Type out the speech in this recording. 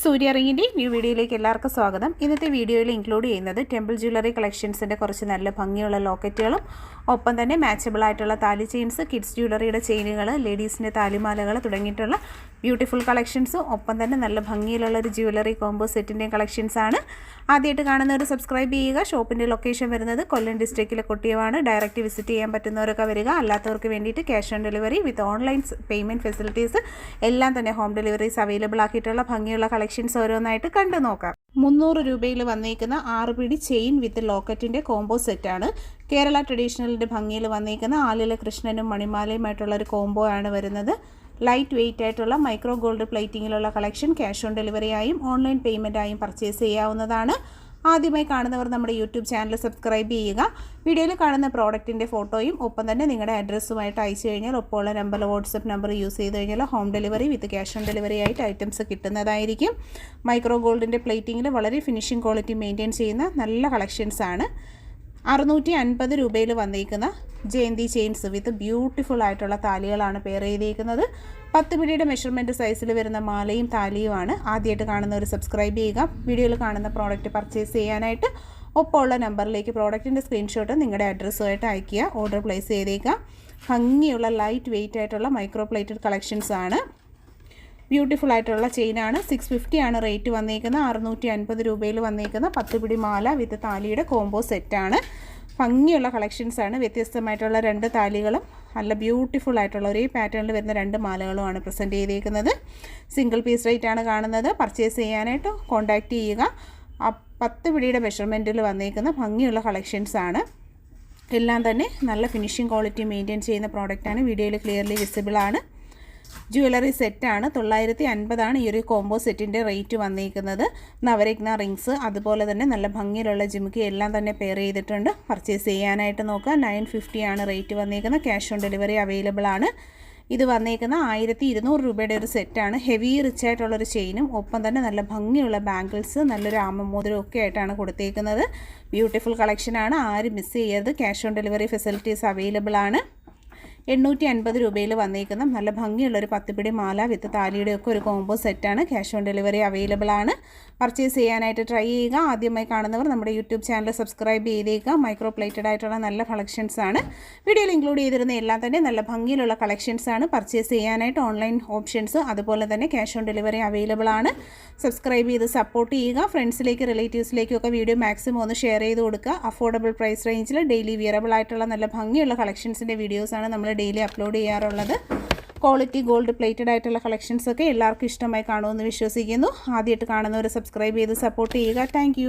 സൂര്യ റിങ്ങിന്റെ ന്യൂ വീഡിയോയിലേക്ക് എല്ലാവർക്കും സ്വാഗതം. ഇന്നത്തെ വീഡിയോയിൽ ഇൻക്ലൂഡ് ചെയ്യുന്നത് ടെമ്പിൾ ജ്വല്ലറി കളക്ഷൻസിന്റെ കുറച്ച് നല്ല ഭംഗിയുള്ള ലോക്കറ്റുകളും ഒപ്പം തന്നെ മാച്ചബിൾ ആയിട്ടുള്ള താലി ചെയിൻസ് കിഡ്സ് ജ്വല്ലറിയുടെ ചെയിനുകൾ ലേഡീസിന്റെ താലിമാലകൾ തുടങ്ങിയിട്ടുള്ള ബ്യൂട്ടിഫുൾ കളക്ഷൻസ് ഒപ്പം തന്നെ നല്ല ഭംഗിയിലുള്ള ഒരു ജ്വല്ലറി കോംബോ സെറ്റിന്റെയും കളക്ഷൻസാണ് ആദ്യമായിട്ട് കാണുന്നവർ സബ്സ്ക്രൈബ് ചെയ്യുക. ഷോപ്പിന്റെ ലൊക്കേഷൻ വരുന്നത് കൊല്ലം ഡിസ്ട്രിക്റ്റിലെ കുട്ടിയുമാണ് ഡയറക്റ്റ് വിസിറ്റ് ചെയ്യാൻ പറ്റുന്നവരൊക്കെ വരിക. അല്ലാത്തവർക്ക് വേണ്ടിയിട്ട് cash on delivery with online payment facilities എല്ലാം തന്നെ ഹോം ഡെലിവറീസ് അവൈലബിൾ ആക്കിയിട്ടുള്ള ഭംഗിയുള്ള കളക്ഷൻസ് ഓരോന്നായിട്ട് കണ്ടു നോക്കാം. മുന്നൂറ് രൂപയിൽ വന്നേക്കുന്ന ആറ് പിടി ചെയിൻ വിത്ത് ലോക്കറ്റിന്റെ കോംബോ സെറ്റാണ് കേരള ട്രഡീഷണലിന്റെ ഭംഗിയിൽ വന്നേക്കുന്ന ആലില കൃഷ്ണനും മണിമാലയുമായിട്ടുള്ള ഒരു കോംബോ ആണ് വരുന്നത്. ലൈറ്റ് വെയ്റ്റ് ആയിട്ടുള്ള മൈക്രോ ഗോൾഡ് പ്ലേറ്റിങ്ങിലുള്ള കളക്ഷൻ ക്യാഷ് ഓൺ ഡെലിവറിയായും ഓൺലൈൻ പേയ്മെന്റായും പർച്ചേസ് ചെയ്യാവുന്നതാണ്. ആദ്യമായി കാണുന്നവർ നമ്മുടെ യൂട്യൂബ് ചാനൽ സബ്സ്ക്രൈബ് ചെയ്യുക. വീഡിയോയിൽ കാണുന്ന പ്രോഡക്റ്റിന്റെ ഫോട്ടോയും ഒപ്പം തന്നെ നിങ്ങളുടെ അഡ്രസ്സുമായിട്ട് അയച്ചു കഴിഞ്ഞാൽ ഒപ്പമുള്ള നമ്പർ വാട്സപ്പ് നമ്പർ യൂസ് ചെയ്ത് കഴിഞ്ഞാൽ home delivery with cash on delivery ആയിട്ട് ഐറ്റംസ് കിട്ടുന്നതായിരിക്കും. മൈക്രോ ഗോൾഡിന്റെ പ്ലേറ്റിങ്ങിൽ വളരെ ഫിനിഷിംഗ് ക്വാളിറ്റി മെയിന്റെയിൻ ചെയ്യുന്ന നല്ല കളക്ഷൻസാണ് അറുന്നൂറ്റി അൻപത് രൂപയിൽ വന്നിരിക്കുന്ന ജയന്തി ചെയിൻസ് വിത്ത് ബ്യൂട്ടിഫുൾ ആയിട്ടുള്ള താലികളാണ് പെയർ ചെയ്തിരിക്കുന്നത് പത്ത് പിടിയുടെ മെഷർമെന്റ് സൈസിൽ വരുന്ന മാലയും താലിയുമാണ്. ആദ്യമായിട്ട് കാണുന്നവർ സബ്സ്ക്രൈബ് ചെയ്യുക. വീഡിയോയിൽ കാണുന്ന പ്രോഡക്റ്റ് പർച്ചേസ് ചെയ്യാനായിട്ട് ഒപ്പമുള്ള നമ്പറിലേക്ക് പ്രോഡക്റ്റിന്റെ സ്ക്രീൻഷോട്ട് നിങ്ങളുടെ അഡ്രസ്സുമായിട്ട് അയയ്ക്കുക. ഓർഡർ പ്ലേസ് ചെയ്തേക്കുക. ഭംഗിയുള്ള ലൈറ്റ് വെയിറ്റ് ആയിട്ടുള്ള മൈക്രോ പ്ലേറ്റഡ് കളക്ഷൻസ് ആണ്. ബ്യൂട്ടിഫുൾ ആയിട്ടുള്ള ചെയിനാണ് സിക്സ് ഫിഫ്റ്റി ആണ് റേറ്റ് വന്നേക്കുന്നത്. അറുന്നൂറ്റി അൻപത് രൂപയിൽ വന്നേക്കുന്ന പത്ത് പിടി മാല വിത്ത് താലിയുടെ കോംബോ സെറ്റാണ് ഭംഗിയുള്ള കളക്ഷൻസ് ആണ്. വ്യത്യസ്തമായിട്ടുള്ള രണ്ട് താലികളും നല്ല ബ്യൂട്ടിഫുൾ ആയിട്ടുള്ള ഒരേ പാറ്റേണിൽ വരുന്ന രണ്ട് മാലകളുമാണ് പ്രസന്റ് ചെയ്തേക്കുന്നത്. സിംഗിൾ പീസ് റേറ്റ് ആണ് കാണുന്നത്. പർച്ചേസ് ചെയ്യാനായിട്ട് കോൺടാക്റ്റ് ചെയ്യുക. ആ പത്ത് പിടിയുടെ മെഷർമെന്റിൽ വന്നേക്കുന്ന ഭംഗിയുള്ള കളക്ഷൻസ് ആണ്. എല്ലാം തന്നെ നല്ല ഫിനിഷിംഗ് ക്വാളിറ്റി മെയിന്റെയിൻ ചെയ്യുന്ന പ്രോഡക്റ്റാണ് വീഡിയോയിൽ ക്ലിയർലി വിസിബിൾ ആണ്. ജ്വല്ലറി സെറ്റാണ്. തൊള്ളായിരത്തി അൻപതാണ് ഈ ഒരു കോംബോ സെറ്റിന്റെ റേറ്റ് വന്നിരിക്കുന്നത് നവരത്ന റിങ്സ് അതുപോലെ തന്നെ നല്ല ഭംഗിയിലുള്ള ജിമുക്കി എല്ലാം തന്നെ പെയർ ചെയ്തിട്ടുണ്ട്. പർച്ചേസ് ചെയ്യാനായിട്ട് നോക്കുക. നയൻ ആണ് റേറ്റ് വന്നിരിക്കുന്നത് ക്യാഷ് ഓൺ ഡെലിവറി അവൈലബിൾ ആണ്. ഇത് വന്നേക്കുന്ന ആയിരത്തി ഇരുന്നൂറ് രൂപയുടെ ഒരു സെറ്റാണ് ഹെവി റിച്ച് ആയിട്ടുള്ളൊരു ചെയിനും ഒപ്പം തന്നെ നല്ല ഭംഗിയുള്ള ബാംഗിൾസ് നല്ലൊരു ആമമോതിരം ഒക്കെ ആയിട്ടാണ് കൊടുത്തേക്കുന്നത്. ബ്യൂട്ടിഫുൾ കളക്ഷനാണ് ആരും മിസ് ചെയ്യരുത്. Cash on delivery facilities available ആണ്. എണ്ണൂറ്റി അൻപത് രൂപയിൽ വന്നേക്കുന്ന നല്ല ഭംഗിയുള്ള ഒരു പത്തുപിടി മാല വിത്ത് താലിയുടെ ഒക്കെ ഒരു കോംബോ സെറ്റാണ് ക്യാഷ് ഓൺ ഡെലിവറി അവൈലബിൾ ആണ്. പർച്ചേസ് ചെയ്യാനായിട്ട് ട്രൈ ചെയ്യുക. ആദ്യമായി കാണുന്നവർ നമ്മുടെ യൂട്യൂബ് ചാനൽ സബ്സ്ക്രൈബ് ചെയ്തേക്കുക. മൈക്രോ പ്ലേറ്റഡ് ആയിട്ടുള്ള നല്ല കളക്ഷൻസ് ആണ്. വീഡിയോയിൽ ഇൻക്ലൂഡ് ചെയ്തിരുന്ന എല്ലാം തന്നെ നല്ല ഭംഗിയിലുള്ള കളക്ഷൻസ് ആണ്. പർച്ചേസ് ചെയ്യാനായിട്ട് ഓൺലൈൻ ഓപ്ഷൻസ് അതുപോലെ തന്നെ ക്യാഷ് ഓൺ ഡെലിവറി അവൈലബിൾ ആണ്. സബ്സ്ക്രൈബ് ചെയ്ത് സപ്പോർട്ട് ചെയ്യുക. ഫ്രണ്ട്സിലേക്ക് റിലേറ്റീവ്സിലേക്കൊക്കെ വീഡിയോ മാക്സിമം ഒന്ന് ഷെയർ ചെയ്ത് കൊടുക്കുക. അഫോർഡബിൾ പ്രൈസ് റേഞ്ചിൽ ഡെയിലി വിയറബിൾ ആയിട്ടുള്ള നല്ല ഭംഗിയുള്ള കളക്ഷൻസിന്റെ വീഡിയോസാണ് നമ്മൾ ഡെയിലി അപ്ലോഡ് ചെയ്യാറുള്ളത്. ക്വാളിറ്റി ഗോൾഡ് പ്ലേറ്റഡ് ആയിട്ടുള്ള കളക്ഷൻസ് ഒക്കെ എല്ലാവർക്കും ഇഷ്ടമായി കാണുമെന്ന് വിശ്വസിക്കുന്നു. ആദ്യമായിട്ട് കാണുന്നവർ സബ്സ്ക്രൈബ് ചെയ്ത് സപ്പോർട്ട് ചെയ്യുക. താങ്ക്